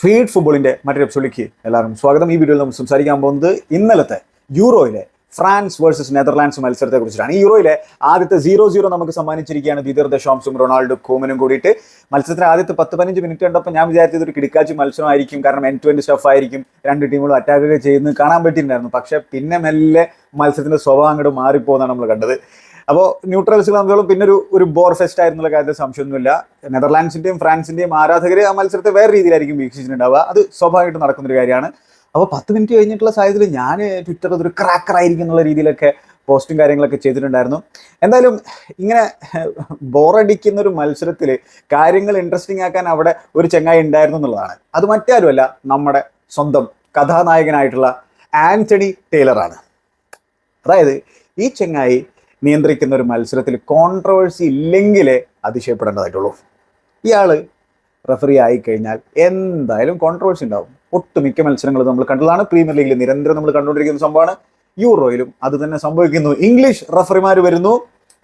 Feed ഫുട്ബോളിന്റെ മറ്റൊരു എപ്പിസോഡിലേക്ക് എല്ലാവർക്കും സ്വാഗതം. ഈ വീഡിയോയിൽ നമ്മൾ സംസാരിക്കാൻ പോകുന്നത് ഇന്നലത്തെ യൂറോയിലെ ഫ്രാൻസ് വേഴ്സസ് നെതർലാൻഡ്സ് മത്സരത്തെ കുറിച്ചിട്ടാണ് ഈ യൂറോയിലെ ആദ്യത്തെ സീറോ സീറോ നമുക്ക് സമ്മാനിച്ചിരിക്കുകയാണ് ദിദർ ദശാംസും റൊണാൾഡോ കോമനും കൂടിയിട്ട്. മത്സരത്തിന് ആദ്യത്തെ പത്ത് പതിനഞ്ച് മിനിറ്റ് കണ്ടപ്പോൾ ഞാൻ വിചാരിച്ചത് ഒരു കിടക്കാച്ചി മത്സരമായിരിക്കും. കാരണം എൻ ട്വന്റി സ്റ്റഫ് ആയിരിക്കും. രണ്ട് ടീമുകളും അറ്റാക്ക് ചെയ്യുന്നത് കാണാൻ പറ്റിയിട്ടുണ്ടായിരുന്നു. പക്ഷേ പിന്നെ മെല്ലെ മത്സരത്തിന്റെ സ്വഭാവം അങ്ങോട്ട് മാറിപ്പോകുന്നതാണ് നമ്മൾ കണ്ടത്. അപ്പോൾ ന്യൂട്രൽസ് തമ്മിലും പിന്നെ ഒരു ഒരു ബോർ ഫെസ്റ്റ് ആയിരുന്നുള്ള കാര്യത്തിൽ സംശയമൊന്നുമില്ല. നെതർലാൻഡ്സിന്റെയും ഫ്രാൻസിന്റെയും ആരാധകർ ആ മത്സരത്തെ വേറെ രീതിയിലായിരിക്കും വീക്ഷിച്ചിട്ടുണ്ടാവുക. അത് സ്വാഭാവികമായിട്ട് നടക്കുന്നൊരു കാര്യമാണ്. അപ്പോൾ പത്ത് മിനിറ്റ് കഴിഞ്ഞിട്ടുള്ള സാഹചര്യത്തിൽ ഞാൻ ട്വിറ്ററിൽ ഒരു ക്രാക്കർ ആയിരിക്കും എന്നുള്ള രീതിയിലൊക്കെ പോസ്റ്റും കാര്യങ്ങളൊക്കെ ചെയ്തിട്ടുണ്ടായിരുന്നു. എന്തായാലും ഇങ്ങനെ ബോറടിക്കുന്ന ഒരു മത്സരത്തിൽ കാര്യങ്ങൾ ഇൻട്രസ്റ്റിംഗ് ആക്കാൻ അവിടെ ഒരു ചെങ്ങായി ഉണ്ടായിരുന്നു എന്നുള്ളതാണ്. അത് മറ്റാരുമല്ല നമ്മുടെ സ്വന്തം കഥാനായകനായിട്ടുള്ള ആന്റണി ടൈലറാണ്. അതായത് ഈ ചെങ്ങായി നിയന്ത്രിക്കുന്ന ഒരു മത്സരത്തിൽ കോൺട്രവേഴ്സി ഇല്ലെങ്കിലേ അതിശയപ്പെടേണ്ടതായിട്ടുള്ളൂ. ഇയാൾ റെഫറി ആയി കഴിഞ്ഞാൽ എന്തായാലും കോൺട്രവേഴ്സി ഉണ്ടാവും. ഒട്ടുമിക്ക മത്സരങ്ങൾ നമ്മൾ കണ്ടതാണ്. പ്രീമിയർ ലീഗിൽ നിരന്തരം നമ്മൾ കണ്ടുകൊണ്ടിരിക്കുന്ന സംഭവമാണ്. യൂറോയിലും അത് തന്നെ സംഭവിക്കുന്നു. ഇംഗ്ലീഷ് റഫറിമാർ വരുന്നു.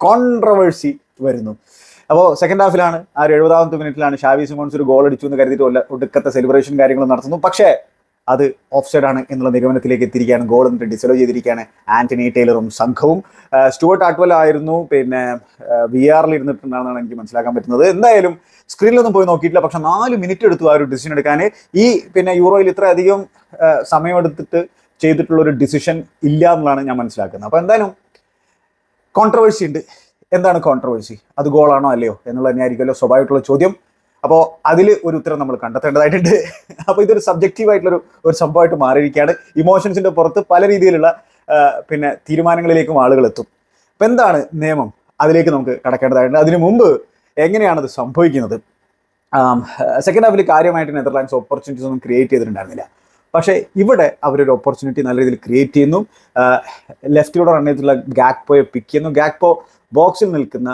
കോൺട്രവേഴ്സി വരുന്നു. അപ്പോൾ സെക്കൻഡ് ഹാഫിലാണ് ആ ഒരു എഴുപതാമത്തെ മിനിറ്റിലാണ് ഷാവി സിമോൺസ് ഒരു ഗോൾ അടിച്ചു എന്ന് കരുതിയിട്ട് ഒടുക്കത്തെ സെലിബ്രേഷൻ കാര്യങ്ങളും നടത്തുന്നു. പക്ഷേ അത് ഓഫ് സൈഡ് ആണ് എന്നുള്ള നിഗമനത്തിലേക്ക് എത്തിയിരിക്കുകയാണ്. ഗോൾ എന്നിട്ട് ഡിസലോ ചെയ്തിരിക്കുകയാണ് ആന്റണി ടൈലറും സംഘവും. സ്റ്റുവർട്ട് ആട്വൽ ആയിരുന്നു. പിന്നെ വി ആറിൽ ഇരുന്നിട്ടുണ്ടെന്നാണ് എനിക്ക് മനസ്സിലാക്കാൻ പറ്റുന്നത്. എന്തായാലും സ്ക്രീനിലൊന്നും പോയി നോക്കിയിട്ടില്ല. പക്ഷെ നാല് മിനിറ്റ് എടുത്തു ആ ഒരു ഡിസിഷൻ എടുക്കാൻ. ഈ പിന്നെ യൂറോയിൽ ഇത്രയധികം സമയമെടുത്തിട്ട് ചെയ്തിട്ടുള്ള ഒരു ഡിസിഷൻ ഇല്ല എന്നുള്ളതാണ് ഞാൻ മനസ്സിലാക്കുന്നത്. അപ്പോൾ എന്തായാലും കോൺട്രവേഴ്സി ഉണ്ട്. എന്താണ് കോൺട്രവേഴ്സി അത് ഗോളാണോ അല്ലയോ? എന്നുള്ള തന്നെയായിരിക്കുമല്ലോ സ്വാഭാവികമായിട്ടുള്ള ചോദ്യം. അപ്പോൾ അതിൽ ഒരു ഉത്തരം നമ്മൾ കണ്ടെത്തേണ്ടതായിട്ടുണ്ട്. അപ്പോൾ ഇതൊരു സബ്ജക്റ്റീവ് ആയിട്ടുള്ള ഒരു സംഭവമായിട്ട് മാറിയിരിക്കുകയാണ്. ഇമോഷൻസിന്റെ പുറത്ത് പല രീതിയിലുള്ള പിന്നെ തീരുമാനങ്ങളിലേക്കും ആളുകൾ എത്തും. അപ്പം എന്താണ് നിയമം? അതിലേക്ക് നമുക്ക് കടക്കേണ്ടതായിട്ടുണ്ട്. അതിനു മുമ്പ് എങ്ങനെയാണത് സംഭവിക്കുന്നത്? സെക്കൻഡ് ഹാഫിൽ കാര്യമായിട്ട് നെതർലാൻഡ്സ് ഓപ്പർച്യൂണിറ്റീസ് ഒന്നും ക്രിയേറ്റ് ചെയ്തിട്ടുണ്ടായിരുന്നില്ല. പക്ഷേ ഇവിടെ അവരൊരു ഓപ്പർച്യൂണിറ്റി നല്ല രീതിയിൽ ക്രിയേറ്റ് ചെയ്യുന്നു. ലെഫ്റ്റിലൂടെ റൺ ചെയ്തിട്ടുള്ള ഗാക്പോയെ പിക്ക് ചെയ്യുന്നു. ഗാക്പോ ബോക്സിൽ നിൽക്കുന്ന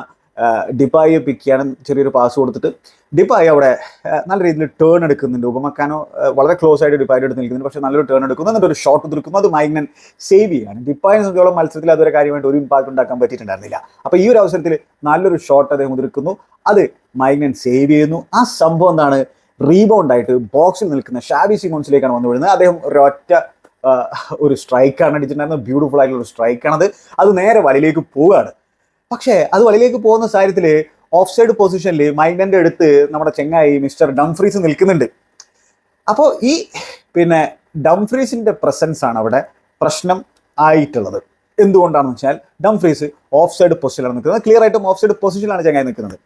ഡിപ്പായെ പിക്ക് ചെയ്യണം ചെറിയൊരു പാസ് കൊടുത്തിട്ട്. ഡിപ്പായി അവിടെ നല്ല രീതിയിൽ ടേൺ എടുക്കുന്നുണ്ട്. ഉപമക്കാനോ വളരെ ക്ലോസ് ആയിട്ട് ഡിപ്പായി എടുത്ത് നിൽക്കുന്നുണ്ട്. പക്ഷേ നല്ലൊരു ടേൺ എടുക്കുന്നു. എന്നിട്ട് ഒരു ഷോട്ട് തീർക്കുന്നു അത് മൈഗ്നൻ സേവ് ചെയ്യാണ് ഡിപ്പായിനെ സംബന്ധിച്ചോളം മത്സരത്തിൽ അതൊരു കാര്യമായിട്ട് ഒരു ഇമ്പാക്ട് ഉണ്ടാക്കാൻ പറ്റിയിട്ടുണ്ടായിരുന്നില്ല. അപ്പോൾ ഈ ഒരു അവസരത്തിൽ നല്ലൊരു ഷോട്ട് അദ്ദേഹം ഉതിർക്കുന്നു അത് മൈഗ്നൻ സേവ് ചെയ്യുന്നു. ആ സംഭവം എന്താണ്? റീബൗണ്ട് ആയിട്ട് ബോക്സിൽ നിൽക്കുന്ന ഷാബി സിമോൺസിലേക്കാണ് വന്നു വിടുന്നത് അദ്ദേഹം ഒരൊറ്റ ഒരു സ്ട്രൈക്കാണ് അടിച്ചിട്ടുണ്ടായിരുന്നത്. ബ്യൂട്ടിഫുൾ ആയിട്ടുള്ള ഒരു സ്ട്രൈക്കാണത് അത് നേരെ വലയിലേക്ക് പോവുകയാണ്. പക്ഷേ അത് വലയിലേക്ക് പോകുന്ന സാഹചര്യത്തിൽ ഓഫ് സൈഡ് പൊസിഷനിൽ മൈൻഡന്റെ അടുത്ത് നമ്മുടെ ചെങ്ങായി മിസ്റ്റർ ഡംഫ്രീസ് നിൽക്കുന്നുണ്ട്. അപ്പോൾ ഈ പിന്നെ ഡംഫ്രീസിന്റെ പ്രസൻസ് ആണ് അവിടെ പ്രശ്നം ആയിട്ടുള്ളത്. എന്തുകൊണ്ടാണെന്ന് വെച്ചാൽ ഡംഫ്രീസ് ഓഫ് സൈഡ് പൊസിഷനിലാണ് നിൽക്കുന്നത്. ക്ലിയർ ആയിട്ടും ഓഫ് സൈഡ് പൊസിഷനിലാണ് ചെങ്ങായി നിൽക്കുന്നത്.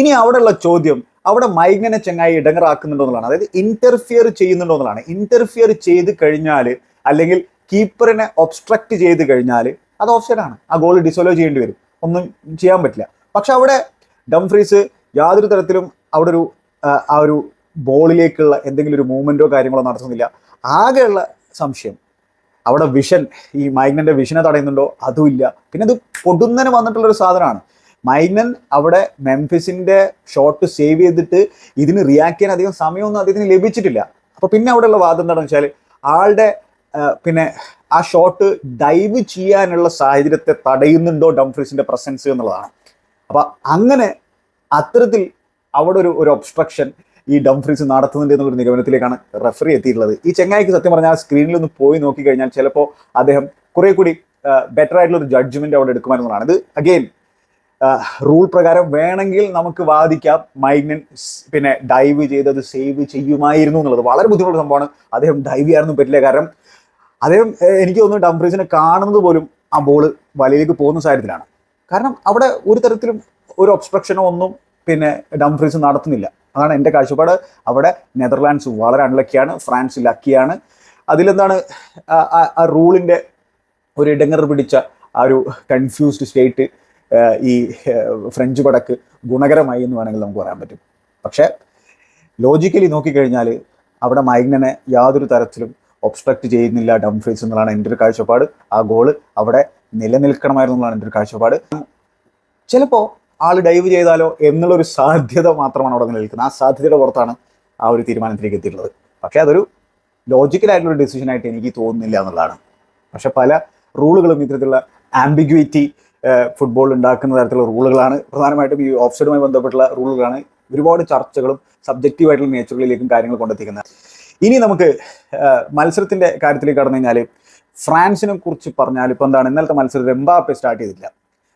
ഇനി അവിടെയുള്ള ചോദ്യം അവിടെ മൈഗ്നനെ ചെങ്ങായി ഇടങ്ങറാക്കുന്നുണ്ടോ എന്നുള്ളതാണ്. അതായത് ഇന്റർഫിയർ ചെയ്യുന്നുണ്ടോ എന്നുള്ളതാണ്. ഇന്റർഫിയർ ചെയ്ത് കഴിഞ്ഞാൽ അല്ലെങ്കിൽ കീപ്പറിനെ ഒബ്സ്ട്രക്ട് ചെയ്ത് കഴിഞ്ഞാൽ അത് ഓഫ് സൈഡാണ് ആ ഗോൾ ഡിസോലോ ചെയ്യേണ്ടി വരും. ഒന്നും ചെയ്യാൻ പറ്റില്ല. പക്ഷെ അവിടെ ഡംഫ്രീസ് യാതൊരു തരത്തിലും അവിടെ ഒരു ആ, ഒരു ബോളിലേക്കുള്ള എന്തെങ്കിലും ഒരു മൂവ്മെന്റോ കാര്യങ്ങളോ നടത്തുന്നില്ല. ആകെയുള്ള സംശയം അവിടെ വിഷൻ ഈ മൈഗ്നന്റെ വിഷനെ തടയുന്നുണ്ടോ? അതുമില്ല പിന്നെ അത് പൊടുന്നനെ വന്നിട്ടുള്ളൊരു സാധനമാണ്. മൈഗ്നൻ അവിടെ മെംഫിസിന്റെ ഷോട്ട് സേവ് ചെയ്തിട്ട് ഇതിന് റിയാക്ട് ചെയ്യാൻ അധികം സമയമൊന്നും അദ്ദേഹത്തിന് ലഭിച്ചിട്ടില്ല. അപ്പോൾ പിന്നെ അവിടെയുള്ള വാദം എന്താണെന്ന് വെച്ചാൽ ആളുടെ പിന്നെ ആ ഷോട്ട് ഡൈവ് ചെയ്യാനുള്ള സാഹചര്യത്തെ തടയുന്നുണ്ടോ ഡംഫ്രീസിന്റെ പ്രസൻസ് എന്നുള്ളതാണ്. അപ്പം അങ്ങനെ അത്തരത്തിൽ അവിടെ ഒരു ഒരു ഒബ്സ്ട്രക്ഷൻ ഈ ഡംഫ്രീസ് നടത്തുന്നുണ്ട് എന്നുള്ള നിഗമനത്തിലേക്കാണ് റെഫറി എത്തിയിട്ടുള്ളത്. ഈ ചെങ്ങായിക്ക് സത്യം പറഞ്ഞാൽ സ്ക്രീനിൽ ഒന്ന് പോയി നോക്കി കഴിഞ്ഞാൽ ചിലപ്പോൾ അദ്ദേഹം കുറെ കൂടി ബെറ്റർ ആയിട്ടുള്ള ഒരു ജഡ്ജ്മെന്റ് അവിടെ എടുക്കുമായിരുന്നതാണ്. ഇത് അഗെയിൻ റൂൾ പ്രകാരം വേണമെങ്കിൽ നമുക്ക് വാദിക്കാം. മൈഗ്നൻ പിന്നെ ഡൈവ് ചെയ്തത് സേവ് ചെയ്യുമായിരുന്നു എന്നുള്ളത് വളരെ ബുദ്ധിമുട്ടുള്ള സംഭവമാണ്. അദ്ദേഹം ഡൈവ് ചെയ്യാനൊന്നും പറ്റില്ല. കാരണം അദ്ദേഹം എനിക്ക് തോന്നുന്നു ഡംഫ്രീസിനെ കാണുന്നത് പോലും ആ ബോൾ വലയിലേക്ക് പോകുന്ന സാഹചര്യത്തിലാണ്. കാരണം അവിടെ ഒരു തരത്തിലും ഒരു ഒബ്സ്ട്രക്ഷനോ ഒന്നും പിന്നെ ഡംഫ്രീസ് നടത്തുന്നില്ല. അതാണ് എന്റെ കാഴ്ചപ്പാട്. അവിടെ നെതർലാൻഡ്സ് വളരെ അൺലക്കിയാണ് ഫ്രാൻസ് ലക്കിയാണ് അതിലെന്താണ് ആ- റൂളിന്റെ ഒരു ഇടങ്ങർ പിടിച്ച ആ ഒരു കൺഫ്യൂസ്ഡ് സ്റ്റേറ്റ് ഈ ഫ്രഞ്ച് പടക്ക് ഗുണകരമായി എന്ന് വേണമെങ്കിൽ നമുക്ക് പറയാൻ പറ്റും. പക്ഷേ ലോജിക്കലി നോക്കിക്കഴിഞ്ഞാൽ അവിടെ മൈഗ്നനെ യാതൊരു തരത്തിലും ഒബ്സ്ട്രക്ട് ചെയ്യുന്നില്ല ഡൗൺ ഫേസ് എന്നുള്ളതാണ് എന്റെ ഒരു കാഴ്ചപ്പാട്. ആ ഗോൾ അവിടെ നിലനിൽക്കണമായിരുന്നു എന്നുള്ളതാണ് എന്റെ ഒരു കാഴ്ചപ്പാട്. ചിലപ്പോൾ ആൾ ഡൈവ് ചെയ്താലോ എന്നുള്ളൊരു സാധ്യത മാത്രമാണ് അവിടെ നിലനിൽക്കുന്നത്. ആ സാധ്യതയുടെ പുറത്താണ് ആ ഒരു തീരുമാനത്തിലേക്ക് എത്തിയിട്ടുള്ളത്. പക്ഷേ അതൊരു ലോജിക്കലായിട്ടുള്ള ഡിസിഷൻ ആയിട്ട് എനിക്ക് തോന്നുന്നില്ല എന്നുള്ളതാണ്. പക്ഷെ പല റൂളുകളും ഇത്തരത്തിലുള്ള ആംബിഗ്വിറ്റി ഫുട്ബോൾ ഉണ്ടാക്കുന്ന തരത്തിലുള്ള റൂളുകളാണ് പ്രധാനമായിട്ടും ഈ ഓഫ്സൈഡുമായി ബന്ധപ്പെട്ടുള്ള റൂളുകളാണ് ഒരുപാട് ചർച്ചകളും സബ്ജക്റ്റീവ് ആയിട്ടുള്ള നേച്ചറുകളിലേക്കും കാര്യങ്ങൾ കൊണ്ടെത്തിക്കുന്നത്. ഇനി നമുക്ക് മത്സരത്തിന്റെ കാര്യത്തിലേക്ക് കടന്നു കഴിഞ്ഞാൽ ഫ്രാൻസിനെ കുറിച്ച് പറഞ്ഞാൽ ഇപ്പൊ എന്താണ് ഇന്നലത്തെ മത്സരത്തിൽ എംബാപ്പെ സ്റ്റാർട്ട് ചെയ്തില്ല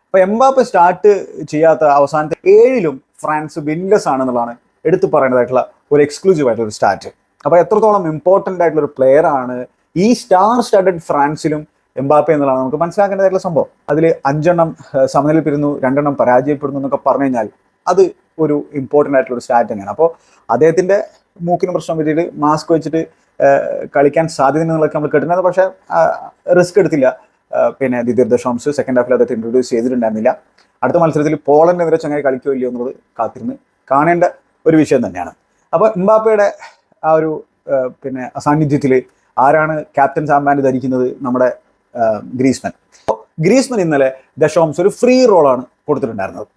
അപ്പൊ എംബാപ്പെ സ്റ്റാർട്ട് ചെയ്യാത്ത അവസാനത്തെ ഏഴിലും ഫ്രാൻസ് വിൻലെസ് ആണെന്നുള്ളതാണ് എടുത്തു പറയേണ്ടതായിട്ടുള്ള ഒരു എക്സ്ക്ലൂസീവ് ആയിട്ടുള്ള ഒരു സ്റ്റാറ്റ് അപ്പൊ എത്രത്തോളം ഇമ്പോർട്ടന്റ് ആയിട്ടുള്ള ഒരു പ്ലെയർ ആണ് ഈ സ്റ്റാർ സ്റ്റാർട്ടഡ് ഫ്രാൻസിലും എംബാപ്പെ എന്നുള്ളതാണ് നമുക്ക് മനസ്സിലാക്കേണ്ടതായിട്ടുള്ള സംഭവം. അതിൽ അഞ്ചെണ്ണം സമനില പിരുന്നു രണ്ടെണ്ണം പരാജയപ്പെടുന്നു എന്നൊക്കെ പറഞ്ഞു കഴിഞ്ഞാൽ അത് ഒരു ഇമ്പോർട്ടന്റ് ആയിട്ടുള്ള ഒരു സ്റ്റാറ്റ് തന്നെയാണ്. അപ്പോൾ അദ്ദേഹത്തിന്റെ മൂക്കിന് പ്രശ്നം പറ്റിയിട്ട് മാസ്ക് വെച്ചിട്ട് കളിക്കാൻ സാധ്യത എന്നുള്ളതൊക്കെ നമ്മൾ കേട്ടിരുന്നത് പക്ഷെ റിസ്ക് എടുത്തില്ല. പിന്നെ ദിദീർ ദശാംസ് സെക്കൻഡ് ഹാഫിൽ അദ്ദേഹത്തെ ഇൻട്രൊഡ്യൂസ് ചെയ്തിട്ടുണ്ടായിരുന്നില്ല. അടുത്ത മത്സരത്തിൽ പോളണ്ടിനെതിരെ ചങ്ങായി കളിക്കോ ഇല്ലയോ എന്നുള്ളത് കാത്തിരുന്ന് കാണേണ്ട ഒരു വിഷയം തന്നെയാണ്. അപ്പോൾ എംബാപ്പയുടെ ആ ഒരു പിന്നെ അസാന്നിധ്യത്തിൽ ആരാണ് ക്യാപ്റ്റൻ സാമ്പാൻ ധരിക്കുന്നത് നമ്മുടെ ഗ്രീസ്മൻ? ഗ്രീസ്മൻ ഇന്നലെ ദശാംശം ഒരു ഫ്രീ റോളാണ് കൊടുത്തിട്ടുണ്ടായിരുന്നത്.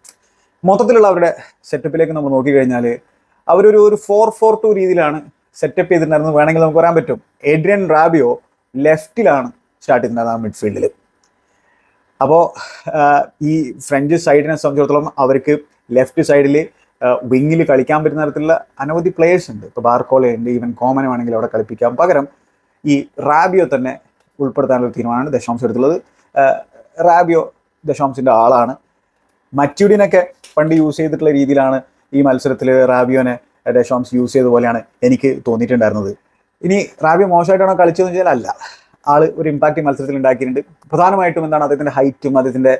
മൊത്തത്തിലുള്ള അവരുടെ സെറ്റപ്പിലേക്ക് നമ്മൾ നോക്കിക്കഴിഞ്ഞാൽ അവരൊരു ഒരു ഫോർ ഫോർ ടു രീതിയിലാണ് സെറ്റപ്പ് ചെയ്തിട്ടുണ്ടായിരുന്നത്. വേണമെങ്കിൽ നമുക്ക് പറയാൻ പറ്റും. എഡ്രിയൻ റാബിയോ ലെഫ്റ്റിലാണ് സ്റ്റാർട്ട് ചെയ്തിട്ടുണ്ടായിരുന്നത് മിഡ്ഫീൽഡിൽ അപ്പോൾ ഈ ഫ്രഞ്ച് സൈഡിനെ സംബന്ധിച്ചിടത്തോളം അവർക്ക് ലെഫ്റ്റ് സൈഡിൽ വിങ്ങിൽ കളിക്കാൻ പറ്റുന്ന തരത്തിലുള്ള അനവധി പ്ലേയേഴ്സ് ഉണ്ട്. ഇപ്പോൾ ബാർക്കോളെ ഉണ്ട് ഈവൻ കോമനെ വേണമെങ്കിൽ അവിടെ കളിപ്പിക്കാം. പകരം ഈ റാബിയോ തന്നെ ഉൾപ്പെടുത്താനുള്ള തീരുമാനമാണ് ദശാംശം എടുത്തുള്ളത് റാബിയോ ദശാംശിന്റെ ആളാണ്. മറ്റ്യൂഡിനൊക്കെ പണ്ട് യൂസ് ചെയ്തിട്ടുള്ള രീതിയിലാണ് ഈ മത്സരത്തിൽ റാബിയോനെ ഡെഷോംസ് യൂസ് ചെയ്ത പോലെയാണ് എനിക്ക് തോന്നിയിട്ടുണ്ടായിരുന്നത്. ഇനി റാബിയോ മോശമായിട്ടാണോ കളിച്ചതെന്ന് വെച്ചാൽ അല്ല. ആൾ ഒരു ഇമ്പാക്റ്റ് മത്സരത്തിൽ ഉണ്ടാക്കിയിട്ടുണ്ട്. പ്രധാനമായിട്ടും എന്താണ് അദ്ദേഹത്തിന്റെ ഹൈറ്റും അദ്ദേഹത്തിന്റെ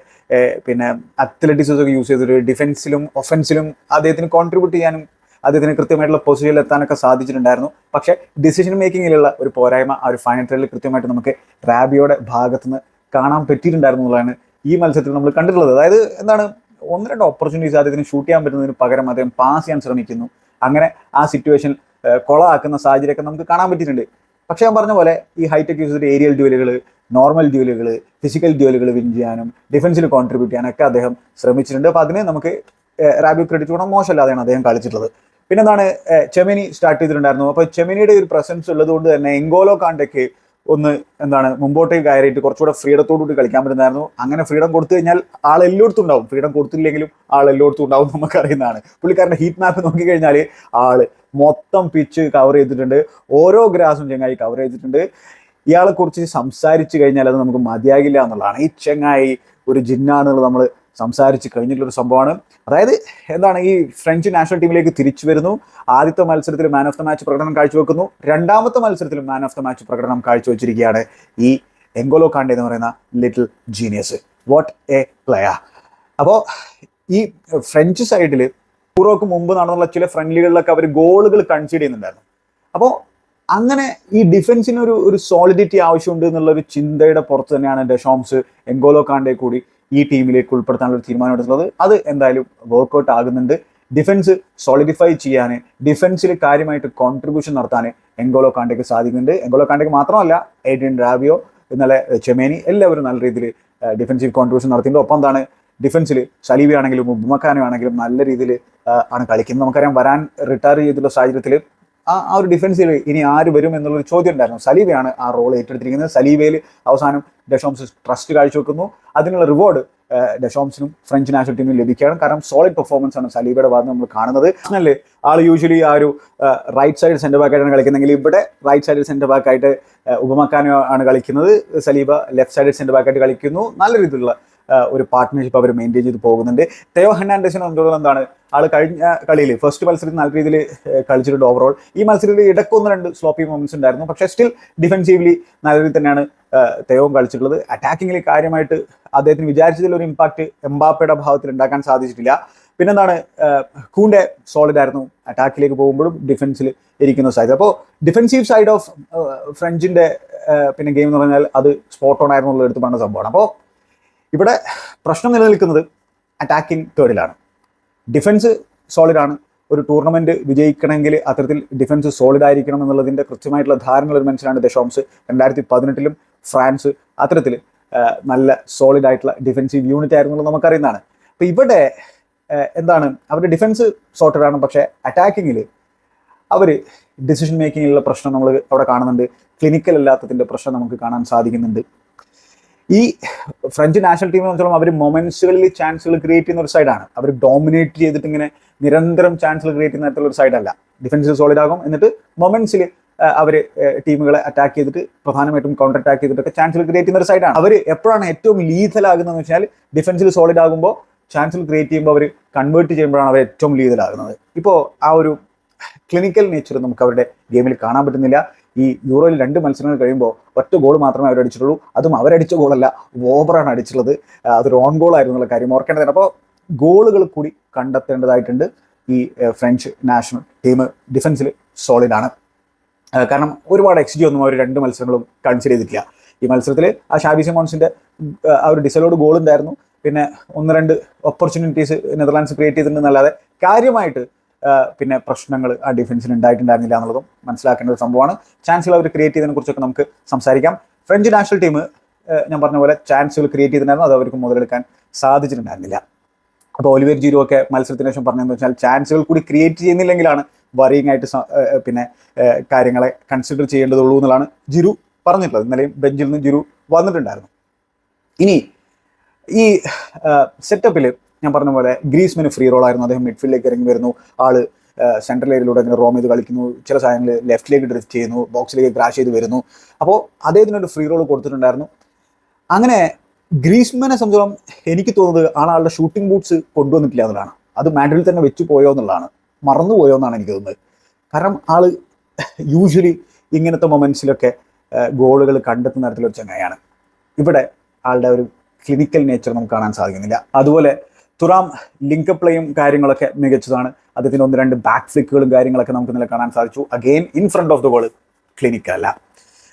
പിന്നെ അത്ലറ്റിക്സും ഒക്കെ യൂസ് ചെയ്തൊരു ഡിഫൻസിലും ഒഫൻസിലും അദ്ദേഹത്തിന് കോൺട്രിബ്യൂട്ട് ചെയ്യാനും അദ്ദേഹത്തിന് കൃത്യമായിട്ടുള്ള പൊസിഷനിൽ എത്താനൊക്കെ സാധിച്ചിട്ടുണ്ടായിരുന്നു. പക്ഷേ ഡിസിഷൻ മേക്കിങ്ങിലുള്ള ഒരു പോരായ്മ ആ ഒരു ഫൈനൽ ട്രയലിൽ കൃത്യമായിട്ട് നമുക്ക് റാബിയോടെ ഭാഗത്തുനിന്ന് കാണാൻ പറ്റിയിട്ടുണ്ടായിരുന്നു എന്നുള്ളതാണ് ഈ മത്സരത്തിൽ നമ്മൾ കണ്ടിട്ടുള്ളത്. അതായത് എന്താണ് ഒന്ന് രണ്ട് ഓപ്പർച്യൂണിറ്റീസ് അദ്ദേഹത്തിന് ഷൂട്ട് ചെയ്യാൻ പറ്റുന്നതിന് പകരം അദ്ദേഹം പാസ് ചെയ്യാൻ ശ്രമിക്കുന്നു. അങ്ങനെ ആ സിറ്റുവേഷൻ കൊളാക്കുന്ന സാഹചര്യമൊക്കെ നമുക്ക് കാണാൻ പറ്റിയിട്ടുണ്ട്. പക്ഷേ ഞാൻ പറഞ്ഞ പോലെ ഈ ഹൈടെക് യൂസ് ചെയ്തിട്ട് ഏരിയൽ ഡ്യൂലുകൾ നോർമൽ ഡ്യൂലുകൾ ഫിസിക്കൽ ഡ്യൂലുകൾ വിൻ ചെയ്യാനും ഡിഫൻസിൽ കോൺട്രിബ്യൂട്ട് ചെയ്യാനൊക്കെ അദ്ദേഹം ശ്രമിച്ചിട്ടുണ്ട്. അപ്പോൾ അതിന് നമുക്ക് റാബിയോ ക്രെഡിറ്റ് കൂടെ മോശമല്ലാതെയാണ് അദ്ദേഹം കളിച്ചിട്ടുള്ളത്. പിന്നെന്താണ് ചെമിനി സ്റ്റാർട്ട് ചെയ്തിട്ടുണ്ടായിരുന്നു. അപ്പോൾ ചെമിനിയുടെ ഒരു പ്രസൻസ് ഉള്ളത് കൊണ്ട് തന്നെ എങ്കോലോ കാണ്ടയ്ക്ക് ഒന്ന് എന്താണ് മുമ്പോട്ടേക്ക് കയറിയിട്ട് കുറച്ചുകൂടെ ഫ്രീഡത്തോടുകൂടി കളിക്കാൻ പറ്റുന്നതായിരുന്നു. അങ്ങനെ ഫ്രീഡം കൊടുത്തു കഴിഞ്ഞാൽ ആൾ എല്ലായിടത്തും ഉണ്ടാവും. ഫ്രീഡം കൊടുത്തില്ലെങ്കിലും ആൾ എല്ലായിടത്തും ഉണ്ടാവും നമുക്ക് നമുക്കറിയുന്നതാണ് പുള്ളിക്കാരന്റെ ഹീറ്റ് മാപ്പ് നോക്കിക്കഴിഞ്ഞാൽ ആൾ മൊത്തം പിച്ച് കവർ ചെയ്തിട്ടുണ്ട്. ഓരോ ഗ്രാസും ചെങ്ങായി കവർ ചെയ്തിട്ടുണ്ട്. ഇയാളെ കുറിച്ച് സംസാരിച്ചു കഴിഞ്ഞാൽ അത് നമുക്ക് മതിയാകില്ല എന്നുള്ളതാണ്. ഈ ചെങ്ങായി ഒരു ജിന്നാണെന്നുള്ളത് നമ്മൾ സംസാരിച്ച് കഴിഞ്ഞിട്ടുള്ളൊരു സംഭവമാണ്. അതായത് എന്താണ് ഈ ഫ്രഞ്ച് നാഷണൽ ടീമിലേക്ക് തിരിച്ചു വരുന്നു. ആദ്യത്തെ മത്സരത്തിൽ മാൻ ഓഫ് ദ മാച്ച് പ്രകടനം കാഴ്ചവെക്കുന്നു. രണ്ടാമത്തെ മത്സരത്തിൽ മാൻ ഓഫ് ദ മാച്ച് പ്രകടനം കാഴ്ചവെച്ചിരിക്കുകയാണ് ഈ എങ്കോലോ കാണ്ടെ എന്ന് പറയുന്ന little genius what a player അപ്പോൾ ഈ ഫ്രഞ്ച് സൈഡിൽ യൂറോക്ക് മുമ്പ് നടന്നുള്ള ചില ഫ്രണ്ട്ലികളിലൊക്കെ അവർ ഗോളുകൾ കൺസീഡ് ചെയ്യുന്നുണ്ടായിരുന്നു. അപ്പോൾ അങ്ങനെ ഈ ഡിഫൻസിന് ഒരു ഒരു സോളിഡിറ്റി ആവശ്യമുണ്ട് എന്നുള്ള ഒരു ചിന്തയുടെ പുറത്ത് തന്നെയാണ് ഡെഷോംസ് എങ്കോലോ കാണ്ടെ കൂടി ഈ ടീമിലേക്ക് ഉൾപ്പെടുത്താനുള്ള ഒരു തീരുമാനം എടുത്തുള്ളത് അത് എന്തായാലും വർക്കൗട്ട് ആകുന്നുണ്ട്. ഡിഫൻസ് സോളിഡിഫൈ ചെയ്യാൻ ഡിഫൻസിൽ കാര്യമായിട്ട് കോൺട്രിബ്യൂഷൻ നടത്താൻ എങ്കോളോ കാണ്ടയ്ക്ക് സാധിക്കുന്നുണ്ട്. എങ്കോളോ കാണ്ടയ്ക്ക് മാത്രമല്ല എഡിൻ റാവിയോ ഇന്നലെ ചെമേനി എല്ലാവരും നല്ല രീതിയിൽ ഡിഫൻസീവ് കോൺട്രിബ്യൂഷൻ നടത്തിയിട്ടുണ്ട്. ഒപ്പം എന്താണ് ഡിഫൻസിൽ സലീബി ആണെങ്കിലും ഉബ്മക്കാനും ആണെങ്കിലും നല്ല രീതിയിൽ ആണ് കളിക്കുന്നത്. നമുക്കറിയാം വരാൻ റിട്ടയർ ചെയ്തിട്ടുള്ള സാഹചര്യത്തിൽ ആ ആ ഒരു ഡിഫൻസിൽ ഇനി ആര് വരും എന്നുള്ളൊരു ചോദ്യം ഉണ്ടായിരുന്നു സലീബയാണ് ആ റോൾ ഏറ്റെടുത്തിരിക്കുന്നത്. സലീബയിൽ അവസാനം ഡെഷോംസ് ട്രസ്റ്റ് കാഴ്ചവെക്കുന്നു. അതിനുള്ള റിവാർഡ് ഡെഷോംസിനും ഫ്രഞ്ച് നാഷണൽ ടീമിനും ലഭിക്കുകയാണ്. കാരണം സോളിഡ് പെർഫോമൻസ് ആണ് സലീബയുടെ ഭാഗത്ത് നമ്മൾ കാണുന്നത്. അല്ലേ? ആൾ യൂഷ്വലി ആ ഒരു റൈറ്റ് സൈഡ് സെന്റർ ബാക്കായിട്ടാണ് കളിക്കുന്നതെങ്കിൽ ഇവിടെ റൈറ്റ് സൈഡ് സെന്റർ ബാക്കായിട്ട് ഉപമക്കാനോ ആണ് കളിക്കുന്നത്. സലീബ ലെഫ്റ്റ് സൈഡ് സെന്റർ ബാക്കായിട്ട് കളിക്കുന്നു. നല്ല രീതിയിലുള്ള ഒരു പാർട്ട്ണർഷിപ്പ് അവർ മെയിന്റെയിൻ ചെയ്ത് പോകുന്നുണ്ട്. തെയോ ഹെർണാൻഡസിനെ സംബന്ധിച്ചിടത്തോളം എന്താണ്? ആൾ കഴിഞ്ഞ കളിയിൽ ഫസ്റ്റ് മത്സരത്തിൽ നല്ല രീതിയിൽ കളിച്ചിട്ടുണ്ട് ഓവറോൾ ഈ മത്സരത്തിൽ ഇടക്കൊന്ന് രണ്ട് സ്ലോപ്പി മൊമെന്റ്സ് ഉണ്ടായിരുന്നു. പക്ഷേ സ്റ്റിൽ ഡിഫെൻസീവ്ലി നല്ല രീതിയിൽ തന്നെയാണ് തെയോവും കളിച്ചിട്ടുള്ളത്. അറ്റാക്കിങ്ങിൽ കാര്യമായിട്ട് അദ്ദേഹത്തിന് വിചാരിച്ചതിൽ ഒരു ഇമ്പാക്ട് എംബാപ്പയുടെ ഭാഗത്തിൽ ഉണ്ടാക്കാൻ സാധിച്ചിട്ടില്ല. പിന്നെന്താണ് കൂണ്ടെ സോളിഡ് ആയിരുന്നു. അറ്റാക്കിലേക്ക് പോകുമ്പോഴും ഡിഫൻസിൽ ഇരിക്കുന്ന സൈഡ് അപ്പോൾ ഡിഫൻസീവ് സൈഡ് ഓഫ് ഫ്രഞ്ചിന്റെ ആ, പിന്നെ ഗെയിം എന്ന് പറഞ്ഞാൽ അത് സ്പോട്ട് ഓൺ ആയിരുന്നു എടുത്ത് പറഞ്ഞ സംഭവമാണ്. അപ്പോൾ ഇവിടെ പ്രശ്നം നിലനിൽക്കുന്നത് അറ്റാക്കിംഗ് തേർഡിലാണ് ഡിഫൻസ് സോളിഡാണ് ഒരു ടൂർണമെന്റ് വിജയിക്കണമെങ്കിൽ അത്തരത്തിൽ ഡിഫൻസ് സോളിഡ് ആയിരിക്കണം എന്നുള്ളതിന്റെ കൃത്യമായിട്ടുള്ള ധാരണ ഒരു മനുഷ്യനാണ് ദശോംസ് രണ്ടായിരത്തി പതിനെട്ടിലും ഫ്രാൻസ് അത്തരത്തിൽ നല്ല സോളിഡ് ആയിട്ടുള്ള ഡിഫൻസീവ് യൂണിറ്റ് ആയിരുന്നു എന്നുള്ളത് നമുക്കറിയുന്നതാണ്. അപ്പോൾ ഇവിടെ എന്താണ്? അവരുടെ ഡിഫൻസ് സോർട്ടഡ് ആണ്. പക്ഷേ അറ്റാക്കിങ്ങിൽ അവർ ഡിസിഷൻ മേക്കിങ്ങിലുള്ള പ്രശ്നം നമ്മൾ അവിടെ കാണുന്നുണ്ട്. ക്ലിനിക്കൽ അല്ലാത്തതിന്റെ പ്രശ്നം നമുക്ക് കാണാൻ സാധിക്കുന്നുണ്ട്. ഈ ഫ്രഞ്ച് നാഷണൽ ടീമിനെ സംബന്ധിച്ചോളം അവർ മൊമെന്റ്സുകളിൽ ചാൻസുകൾ ക്രിയേറ്റ് ചെയ്യുന്ന ഒരു സൈഡാണ് അവർ ഡോമിനേറ്റ് ചെയ്തിട്ട് ഇങ്ങനെ നിരന്തരം ചാൻസുകൾ ക്രിയേറ്റ് ചെയ്യുന്ന തരത്തിലുള്ള ഒരു സൈഡല്ല ഡിഫൻസ് സോളിഡ് ആകും. എന്നിട്ട് മൊമെന്റ്സിൽ അവർ ടീമുകളെ അറ്റാക്ക് ചെയ്തിട്ട് പ്രധാനമായിട്ടും കൗണ്ടർ അറ്റാക്ക് ചെയ്തിട്ടൊക്കെ ചാൻസുകൾ ക്രിയേറ്റ് ചെയ്യുന്ന ഒരു സൈഡാണ് അവർ എപ്പോഴാണ് ഏറ്റവും ലീതലാകുന്നതെന്ന് വെച്ചാൽ ഡിഫൻസിൽ സോളിഡ് ആകുമ്പോൾ ചാൻസുകൾ ക്രിയേറ്റ് ചെയ്യുമ്പോൾ അവർ കൺവേർട്ട് ചെയ്യുമ്പോഴാണ് അവർ ഏറ്റവും ലീതലാകുന്നത് ഇപ്പോൾ ആ ഒരു ക്ലിനിക്കൽ നേച്ചർ നമുക്ക് അവരുടെ ഗെയിമിൽ കാണാൻ പറ്റുന്നില്ല. ഈ യൂറോയിൽ രണ്ട് മത്സരങ്ങൾ കഴിയുമ്പോൾ ഒറ്റ ഗോൾ മാത്രമേ അവരടിച്ചിട്ടുള്ളൂ. അതും അവരടിച്ച ഗോളല്ല ഓവറാണ് അടിച്ചിട്ടുള്ളത്. അതൊരു ഓൺ ഗോൾ ആയിരുന്നു എന്നുള്ള കാര്യം ഓർക്കേണ്ടതാണ്. അപ്പോൾ ഗോളുകൾ കൂടി കണ്ടെത്തേണ്ടതായിട്ടുണ്ട് ഈ ഫ്രഞ്ച് നാഷണൽ ടീം ഡിഫൻസിൽ സോളിഡാണ് കാരണം ഒരുപാട് എക്സ് ജി ഒന്നും അവർ രണ്ട് മത്സരങ്ങളും കൺസിഡർ ചെയ്തിട്ടില്ല. ഈ മത്സരത്തിൽ ആ ഷാബി സിമോൺസിന്റെ ആ ഒരു ഡിസലോഡ് ഗോൾ ഉണ്ടായിരുന്നു. പിന്നെ ഒന്ന് രണ്ട് ഓപ്പർച്യൂണിറ്റീസ് നെതർലാൻഡ്സ് ക്രിയേറ്റ് ചെയ്തിട്ടുണ്ടെന്നല്ലാതെ കാര്യമായിട്ട് പിന്നെ പ്രശ്നങ്ങൾ ആ ഡിഫൻസിന് ഉണ്ടായിട്ടുണ്ടായിരുന്നില്ല എന്നുള്ളതും മനസ്സിലാക്കേണ്ട ഒരു സംഭവമാണ്. ചാൻസുകൾ അവർ ക്രിയേറ്റ് ചെയ്തതിനെ കുറിച്ചൊക്കെ നമുക്ക് സംസാരിക്കാം. ഫ്രഞ്ച് നാഷണൽ ടീം ഞാൻ പറഞ്ഞ പോലെ ചാൻസുകൾ ക്രിയേറ്റ് ചെയ്തിട്ടുണ്ടായിരുന്നു. അത് അവർക്ക് മുതലെടുക്കാൻ സാധിച്ചിട്ടുണ്ടായിരുന്നില്ല. അപ്പോൾ ഒലിവർ ജീരോ ഒക്കെ മത്സരത്തിന് ശേഷം പറഞ്ഞതെന്ന് വെച്ചാൽ ചാൻസുകൾ കൂടി ക്രിയേറ്റ് ചെയ്യുന്നില്ലെങ്കിലാണ് വറിയിങ് ആയിട്ട് പിന്നെ കാര്യങ്ങളെ കൺസിഡർ ചെയ്യേണ്ടതുള്ളൂ എന്നുള്ളതാണ് ജിരു പറഞ്ഞിട്ടുള്ളത്. ഇന്നലെയും ബെഞ്ചിൽ നിന്ന് ജിരു വന്നിട്ടുണ്ടായിരുന്നു. ഇനി ഈ സെറ്റപ്പിൽ ഞാൻ പറഞ്ഞ പോലെ ഗ്രീസ്മിന് ഫ്രീ റോൾ ആയിരുന്നു. അദ്ദേഹം മിഡ്ഫീൽഡിലേക്ക് ഇറങ്ങി വരുന്നു. ആൾ സെൻട്രൽ ഏരിയയിലൂടെ ഇങ്ങനെ റോം ചെയ്ത് കളിക്കുന്നു. ചില സാധനങ്ങൾ ലെഫ്റ്റിലേക്ക് ഡ്രിഫ്റ്റ് ചെയ്യുന്നു. ബോക്സിലേക്ക് ക്രാഷ് ചെയ്ത് വരുന്നു. അപ്പോൾ അദ്ദേഹത്തിനൊരു ഫ്രീ റോൾ കൊടുത്തിട്ടുണ്ടായിരുന്നു. അങ്ങനെ ഗ്രീസ്മനെ സംബന്ധിച്ചോളം എനിക്ക് തോന്നുന്നത് ആളുടെ ഷൂട്ടിംഗ് ബൂട്ട്സ് കൊണ്ടുവന്നിട്ടില്ല എന്നുള്ളതാണ്. അത് മാഡ്രിഡിൽ തന്നെ വെച്ച് പോയോ എന്നുള്ളതാണ്. മറന്നു പോയോ എന്നാണ് എനിക്ക് തോന്നുന്നത്. കാരണം ആൾ യൂഷ്വലി ഇങ്ങനത്തെ മൊമെന്റ്സിലൊക്കെ ഗോളുകൾ കണ്ടെത്തുന്ന തരത്തിലൊരു ചങ്ങായാണ് ഇവിടെ ആളുടെ ഒരു ക്ലിനിക്കൽ നേച്ചർ നമുക്ക് കാണാൻ സാധിക്കുന്നില്ല. അതുപോലെ തുറാം ലിങ്ക് പ്ലേയും കാര്യങ്ങളൊക്കെ മികച്ചതാണ്. അദ്ദേഹത്തിന് ഒന്ന് രണ്ട് ബാക്ക് ഫ്ലിക്കുകളും കാര്യങ്ങളൊക്കെ നമുക്ക് ഇന്നലെ കാണാൻ സാധിച്ചു. Again in front of the goal ക്ലിനിക്കല്ല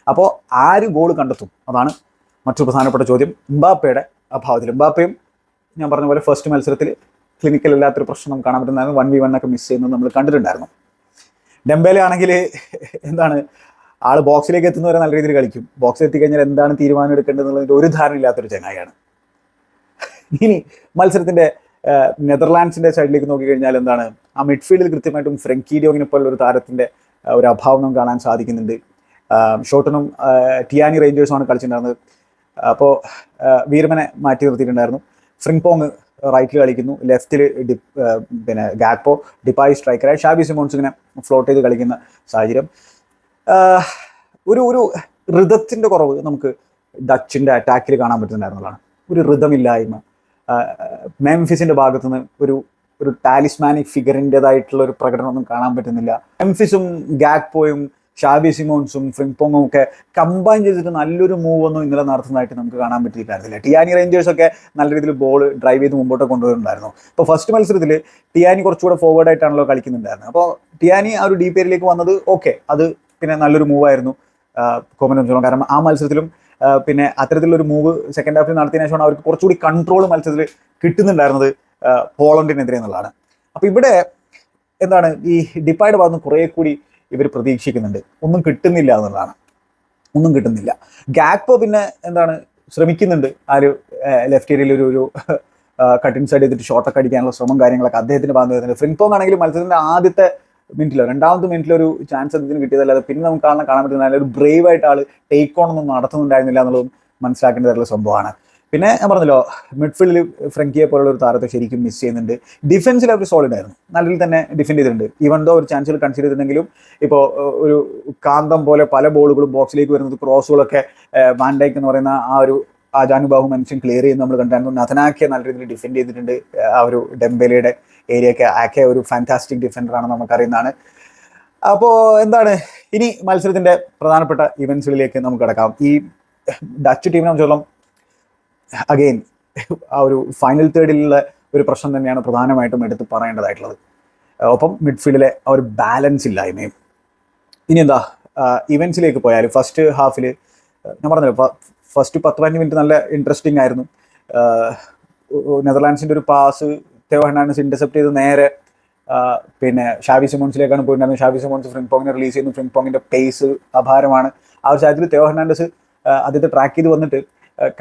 അപ്പോൾ ആര് ഗോൾ കണ്ടെത്തും? അതാണ് മറ്റു പ്രധാനപ്പെട്ട ചോദ്യം. ഇംബാപ്പയുടെ അഭാവത്തിൽ. ഇംബാപ്പയും ഞാൻ പറഞ്ഞ പോലെ ഫസ്റ്റ് മത്സരത്തിൽ ക്ലിനിക്കൽ അല്ലാത്തൊരു പ്രശ്നം നമുക്ക് കാണാൻ പറ്റുന്നതായിരുന്നു വൺ വി വൺ ഒക്കെ മിസ് ചെയ്യുന്നത് നമ്മൾ കണ്ടിട്ടുണ്ടായിരുന്നു. ഡെമ്പേലെ ആണെങ്കിൽ എന്താണ്? ആൾ ബോക്സിലേക്ക് എത്തുന്നവരെ നല്ല രീതിയിൽ കളിക്കും. ബോക്സിൽ എത്തിക്കഴിഞ്ഞാൽ എന്താണ് തീരുമാനം എടുക്കേണ്ടതെന്നുള്ളതിന്റെ ഒരു ധാരണ ഇല്ലാത്തൊരു ചങ്ങായിയാണ് ഇനി മത്സരത്തിന്റെ നെതർലാൻഡ്സിന്റെ സൈഡിലേക്ക് നോക്കിക്കഴിഞ്ഞാൽ എന്താണ്? ആ മിഡ്ഫീൽഡിൽ കൃത്യമായിട്ടും ഫ്രെങ്കീഡിയോങ്ങിനെ പോലുള്ള ഒരു താരത്തിന്റെ ഒരു അഭാവം നമുക്ക് കാണാൻ സാധിക്കുന്നുണ്ട്. ഷോട്ടനും ടിയാനി റേഞ്ചേഴ്സുമാണ് കളിച്ചിട്ടുണ്ടായിരുന്നത്. അപ്പോൾ വീരമനെ മാറ്റി നിർത്തിയിട്ടുണ്ടായിരുന്നു. ഫ്രിങ്പോങ് റൈറ്റിൽ കളിക്കുന്നു. ലെഫ്റ്റിൽ ഡി പിന്നെ ഗാപ്പോ ഡിപ്പായി സ്ട്രൈക്കറായി ഷാബി സിമോൺസ് ഇങ്ങനെ ഫ്ലോട്ട് ചെയ്ത് കളിക്കുന്ന സാഹചര്യം. ഒരു ഒരു ഋതത്തിന്റെ കുറവ് നമുക്ക് ഡച്ചിന്റെ അറ്റാക്കിൽ കാണാൻ പറ്റുന്നുണ്ടായിരുന്നതാണ്. ഒരു ഋതമില്ലായ്മ. മെംഫിസിന്റെ ഭാഗത്തുനിന്ന് ഒരു ഒരു ടാലിസ്മാനിക് ഫിഗറിന്റെതായിട്ടുള്ള ഒരു പ്രകടനം ഒന്നും കാണാൻ പറ്റുന്നില്ല. മെംഫിസും ഗാക്പോയും ഷാബി സിമോൺസും ഫ്രിംപോങ്ങും ഒക്കെ കമ്പൈൻ ചെയ്തിട്ട് നല്ലൊരു മൂവ് ഒന്നും ഇന്നലെ നടത്തുന്നതായിട്ട് നമുക്ക് കാണാൻ പറ്റിയിട്ടായിരുന്നില്ല ടിയാനി റേഞ്ചേഴ്സ് ഒക്കെ നല്ല രീതിയിൽ ബോൾ ഡ്രൈവ് ചെയ്ത് മുമ്പോട്ട് കൊണ്ടുവരുന്നുണ്ടായിരുന്നു. ഇപ്പോൾ ഫസ്റ്റ് മത്സരത്തിൽ ടിയാനി കുറച്ചുകൂടെ ഫോർവേഡ് ആയിട്ടാണല്ലോ കളിക്കുന്നുണ്ടായിരുന്നത്. അപ്പോൾ ടിയാനി ആ ഒരു ഡീപ് ഏരിയയിലേക്ക് വന്നത് ഓക്കെ അത് പിന്നെ നല്ലൊരു മൂവായിരുന്നു കോമൻ കാരണം ആ മത്സരത്തിലും ആ, അത്തരത്തിലുള്ള ഒരു മൂവ് സെക്കൻഡ് ഹാഫിൽ നടത്തിയതിനു ശേഷമാണ് അവർക്ക് കുറച്ചുകൂടി കൺട്രോൾ മത്സരത്തിൽ കിട്ടുന്നുണ്ടായിരുന്നത് പോളണ്ടിനെതിരെ എന്നുള്ളതാണ്. അപ്പോൾ ഇവിടെ എന്താണ് ഈ ഡിപ്പായുടെ ഭാഗത്ത് കുറേ കൂടി ഇവർ പ്രതീക്ഷിക്കുന്നുണ്ട്. ഒന്നും കിട്ടുന്നില്ല എന്നുള്ളതാണ്. ഒന്നും കിട്ടുന്നില്ല. ഗാക്പോ പിന്നെ എന്താണ് ശ്രമിക്കുന്നുണ്ട്. ആ ഒരു ലെഫ്റ്റ് ഏരിയയിൽ ഒരു ഒരു കട്ടിൻ സൈഡ് ചെയ്തിട്ട് ഷോട്ടൊക്കെ അടിക്കാനുള്ള ശ്രമം കാര്യങ്ങളൊക്കെ അദ്ദേഹത്തിന്റെ ഭാഗത്ത് വരുന്നുണ്ട്. ഫ്രിൻപോങ് ആണെങ്കിലും മത്സരത്തിന്റെ ആദ്യത്തെ മിനിറ്റിലോ രണ്ടാമത്തെ മിനിറ്റിലോ ഒരു ചാൻസ് അദ്ദേഹത്തിന് കിട്ടിയതല്ലാതെ പിന്നെ നമുക്ക് കാണാൻ കാണാൻ പറ്റുന്ന ഒരു ബ്രേവ് ആയിട്ട് ആൾ ടേക്ക് ഓൺ ഒന്നും നടത്തുന്നുണ്ടായിരുന്നില്ല എന്നുള്ളതും മനസ്സിലാക്കേണ്ടതായിട്ടുള്ള സംഭവമാണ്. പിന്നെ ഞാൻ പറഞ്ഞല്ലോ മിഡ്ഫീൽഡിൽ ഫ്രങ്കിയെ പോലുള്ള ഒരു താരത്തെ ശരിക്കും മിസ് ചെയ്യുന്നുണ്ട്. ഡിഫൻസിൽ അവർ സോളിഡ് ആയിരുന്നു. നല്ല രീതിയിൽ തന്നെ ഡിഫെൻഡ് ചെയ്തിട്ടുണ്ട്. ഈവൻ ദോ ഒരു ചാൻസുകൾ കൺസിഡർ ചെയ്തിട്ടുണ്ടെങ്കിലും ഇപ്പോൾ ഒരു കാന്തം പോലെ പല ബോളുകളും ബോക്സിലേക്ക് വരുന്നത് ക്രോസുകളൊക്കെ വാൻഡൈക്ക് എന്ന് പറയുന്ന ആ ഒരു ആ ജാനുബാഹു മനുഷ്യൻ ക്ലിയർ ചെയ്യുന്ന നമ്മൾ കണ്ടായിരുന്നു. നഥനാക്കിയെ നല്ല രീതിയിൽ ഡിഫെൻഡ് ചെയ്തിട്ടുണ്ട് ആ ഒരു ഡെംബേലയുടെ ഏരിയയൊക്കെ ആക്കെ ഒരു ഫാന്റാസ്റ്റിക് ഡിഫൻഡറാണ് നമുക്കറിയുന്നതാണ്. അപ്പോൾ എന്താണ്? ഇനി മത്സരത്തിന്റെ പ്രധാനപ്പെട്ട ഇവന്റ്സുകളിലേക്ക് നമുക്ക് കിടക്കാം. ഈ ഡച്ച് ടീമിനെ സംബന്ധിച്ചോളം അഗെയിൻ ആ ഒരു ഫൈനൽ തേർഡിലുള്ള ഒരു പ്രശ്നം തന്നെയാണ് പ്രധാനമായിട്ടും എടുത്ത് പറയേണ്ടതായിട്ടുള്ളത്. ഒപ്പം മിഡ്ഫീൽഡിലെ ആ ഒരു ബാലൻസ് ഇല്ലായ്മയും. ഇനി എന്താ? ഇവന്റ്സിലേക്ക് പോയാൽ ഫസ്റ്റ് ഹാഫിൽ ഞാൻ പറഞ്ഞല്ലോ ഫസ്റ്റ് പത്ത് പതിനഞ്ച് മിനിറ്റ് നല്ല ഇൻട്രസ്റ്റിംഗ് ആയിരുന്നു. നെതർലാൻഡ്സിന്റെ ഒരു പാസ് തെയോ ഹെർണാണ്ടസ് ഇന്റർസെപ്റ്റ് ചെയ്ത് നേരെ പിന്നെ ഷാവി സിമോൺസിലേക്കാണ് പോയിട്ടുണ്ടായിരുന്നത്. ഷാവി സിമോൺസ് ഫ്രിംപോങ്ങിനെ റിലീസ് ചെയ്യുന്നു. ഫ്രിംപോങ്ങിന്റെ പേസ് അപാരമാണ്. ആ ഒരു സാഹചര്യത്തിൽ തെവ് ഹെർണാണ്ടസ് അദ്ദേഹത്തെ ട്രാക്ക് ചെയ്ത് വന്നിട്ട്